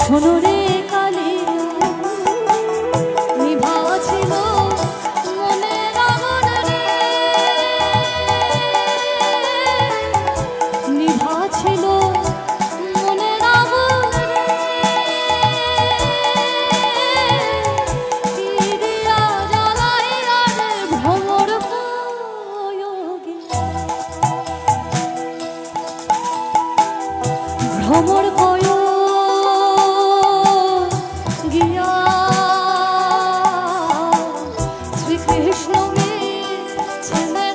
শোনো ভ্রমর কয় গিয়া শ্রীকৃষ্ণ মে ছেলে